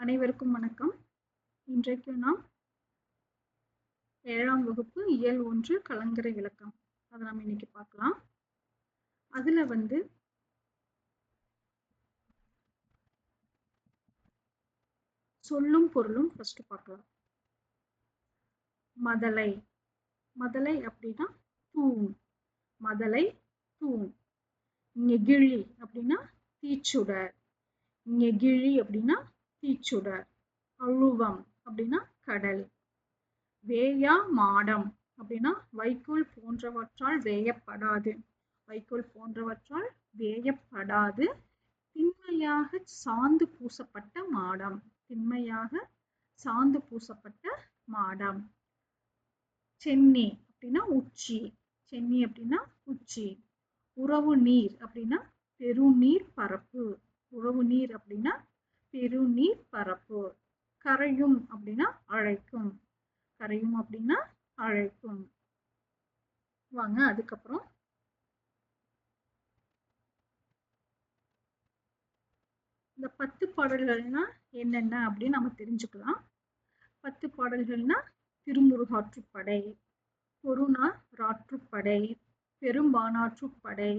அனைவருக்கும் வணக்கம். இன்றைக்கு நாம் ஏழாம் வகுப்பு இயல் ஒன்று கலங்கரை விளக்கம். அதை நம்ம இன்னைக்கு பார்க்கலாம். அதுல வந்து சொல்லும் பொருளும் ஃபர்ஸ்ட் பார்க்கலாம். மதலை. மதலை அப்படின்னா தூண். மதலை தூண். நெகிழி அப்படின்னா தீச்சுடர். நெகிழி அப்படின்னா தீச்சுடர் அழுவம் அப்படின்னா கடல். வேயா மாடம் அப்படின்னா வைக்கோல் போன்றவற்றால் வேயப்படாது. வைக்கோல் போன்றவற்றால் வேயப்படாது. திண்மையாக சாந்து பூசப்பட்ட மாடம். திண்மையாக சாந்து பூசப்பட்ட மாடம். சென்னி அப்படின்னா உச்சி. சென்னி அப்படின்னா உச்சி. உறவு நீர் அப்படின்னா பெருநீர் பரப்பு. உறவு நீர் அப்படின்னா பெருநீர் பரப்பு. கரையும் அப்படின்னா அழைக்கும். கரையும் அப்படின்னா அழைக்கும். வாங்க அதுக்கப்புறம். இந்த பத்து பாடல்கள்னா என்னென்ன அப்படின்னு நம்ம தெரிஞ்சுக்கலாம். பத்து பாடல்கள்னா திருமுருகாற்றுப்படை பொருணா ராற்றுப்படை பெரும்பானாற்றுப்படை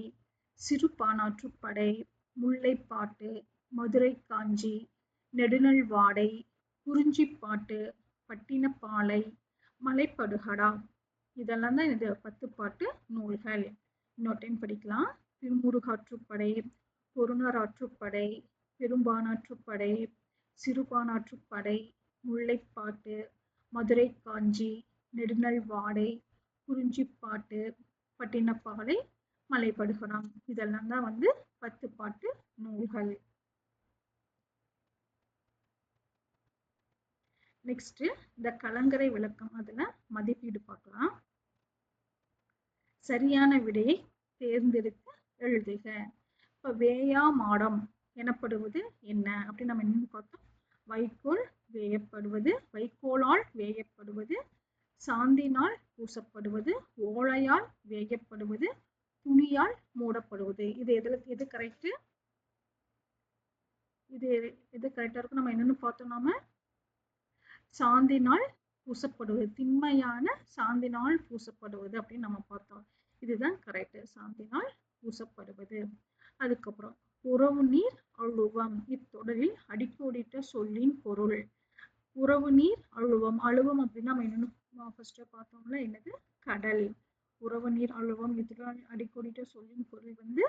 சிறுபானாற்றுப்படை முல்லைப்பாட்டு மதுரை காஞ்சி நெடுநல் வாடை குறிஞ்சிப்பாட்டு பட்டினப்பாலை மலைப்படுகடா. இதெல்லாம் தான் இது பத்து பாட்டு நூல்கள். இன்னொரு டைம் படிக்கலாம். திருமுருகாற்றுப்படை பொருணராற்றுப்படை பெரும்பானாற்றுப்படை சிறுபானாற்றுப்படை முல்லைப்பாட்டு மதுரை காஞ்சி நெடுநல் வாடை குறிஞ்சிப்பாட்டு பட்டினப்பாலை மலைப்படுகடம் இதெல்லாம் தான் வந்து பத்து பாட்டு நூல்கள். நெக்ஸ்ட் இந்த கலங்கரை விளக்கம் அதுல மதிப்பீடு பார்க்கலாம். சரியான விடையை தேர்ந்தெடுத்து எழுதுக. இப்ப வேயா மாடம் எனப்படுவது என்ன? அப்படின்னு நம்ம என்ன பார்த்தோம். வைக்கோல் வேயப்படுவது வைக்கோலால் வேயப்படுவது சாந்தினால் பூசப்படுவது ஓலையால் வேயப்படுவது துணியால் மூடப்படுவது. இது எதுல எது கரெக்ட் இது எது கரெக்டா இருக்கும்? நம்ம என்னன்னு பார்த்தோம் நாம. சாந்தினால் பூசப்படுவது திண்மையான சாந்தினால் பூசப்படுவது அப்படின்னு நம்ம பார்த்தோம். இதுதான் கரெக்ட் சாந்தினால் பூசப்படுவது. அதுக்கப்புறம் உறவு நீர் அழுவம். இத்தொடரில் அடிக்கோடிட்ட சொல்லின் பொருள். உறவு நீர் அழுவம். அழுவம் அப்படின்னா நம்ம என்னன்னு ஃபர்ஸ்ட் பார்த்தோம்ல என்னது? கடல். உறவு நீர் அழுவம். இத்துடன் அடிக்கோடிட்ட சொல்லின் பொருள் வந்து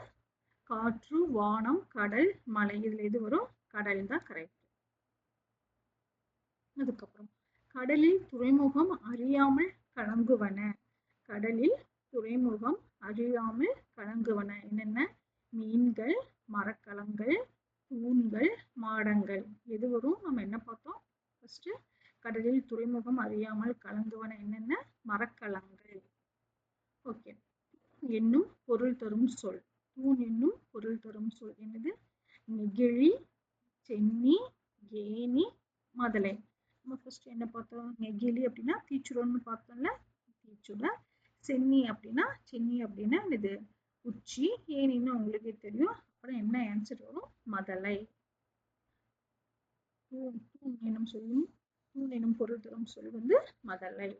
காற்று வானம் கடல் மலை. இதுல எது வரும்? கடல் தான் கரெக்ட் அதுக்கப்புறம் கடலில் துறைமுகம் அறியாமல் கலங்குவன. கடலில் துறைமுகம் அறியாமல் கலங்குவன. என்னென்ன? மீன்கள் மரக்கலங்கள் தூண்கள் மாடங்கள். எது வரும்? நம்ம என்ன பார்த்தோம்? ஃபர்ஸ்ட் கடலில் துறைமுகம் அறியாமல் கலங்குவன. என்னென்ன? மரக்கலங்கள். ஓகே என்னும் பொருள் தரும் சொல். தூண் என்னும் பொருள் தரும் சொல். என்னது? நெகிழி சென்னி ஏனி மதலை. நம்ம ஃபர்ஸ்ட் என்ன பார்த்தோம்? நெகிழி அப்படின்னா தீச்சுடன்னு பார்த்தோம்ல? தீச்சுட சென்னி அப்படின்னா சென்னி அப்படின்னா இது உச்சி. ஏனின்னு உங்களுக்கே தெரியும்? அப்புறம் என்ன ஆன்சர் வரும்? மதலை. தூண் தூண் எனும் சொல்லும் தூண் எனும் பொருள் தரும் சொல் வந்து மதலை.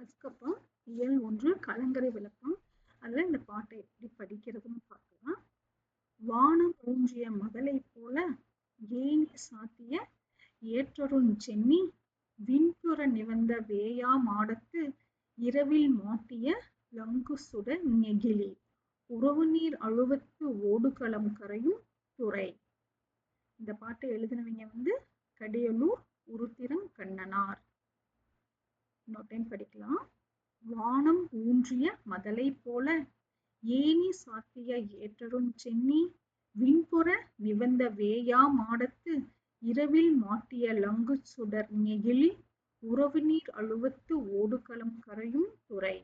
அதுக்கப்புறம் இயல் ஒன்று கலங்கரை விளக்கம். அதில் இந்த பாட்டை எப்படி படிக்கிறதுன்னு பார்க்கலாம். வானம் ஊன்றிய மகளை போல ஏனி சாத்திய ஏற்றருண் சென்னி விண்புற நிவந்த வேயா மாடத்து இரவில் மாட்டிய லங்கு சுட நெகிழி உறவு நீர் அழுவத்து ஓடுகளம் கரையும் துறை. இந்த பாட்டை எழுதினவங்க வந்து கடியலூர் உருத்திரம் கண்ணனார். இன்னொரு டைம் படிக்கலாம். வானம் ஊன்றிய மதலை போல ஏனி சாத்திய ஏற்றரும் சென்னி விண்புற நிவந்த வேயா மாடத்து இரவில் மாட்டிய லங்கு சுடர் நெகிழி உறவு நீர் அழுவத்து ஓடுகளம் கரையும் துறை.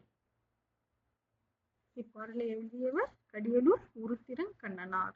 இப்பாடலை எழுதியவர் கடியலூர் உருத்திரன் கண்ணனார்.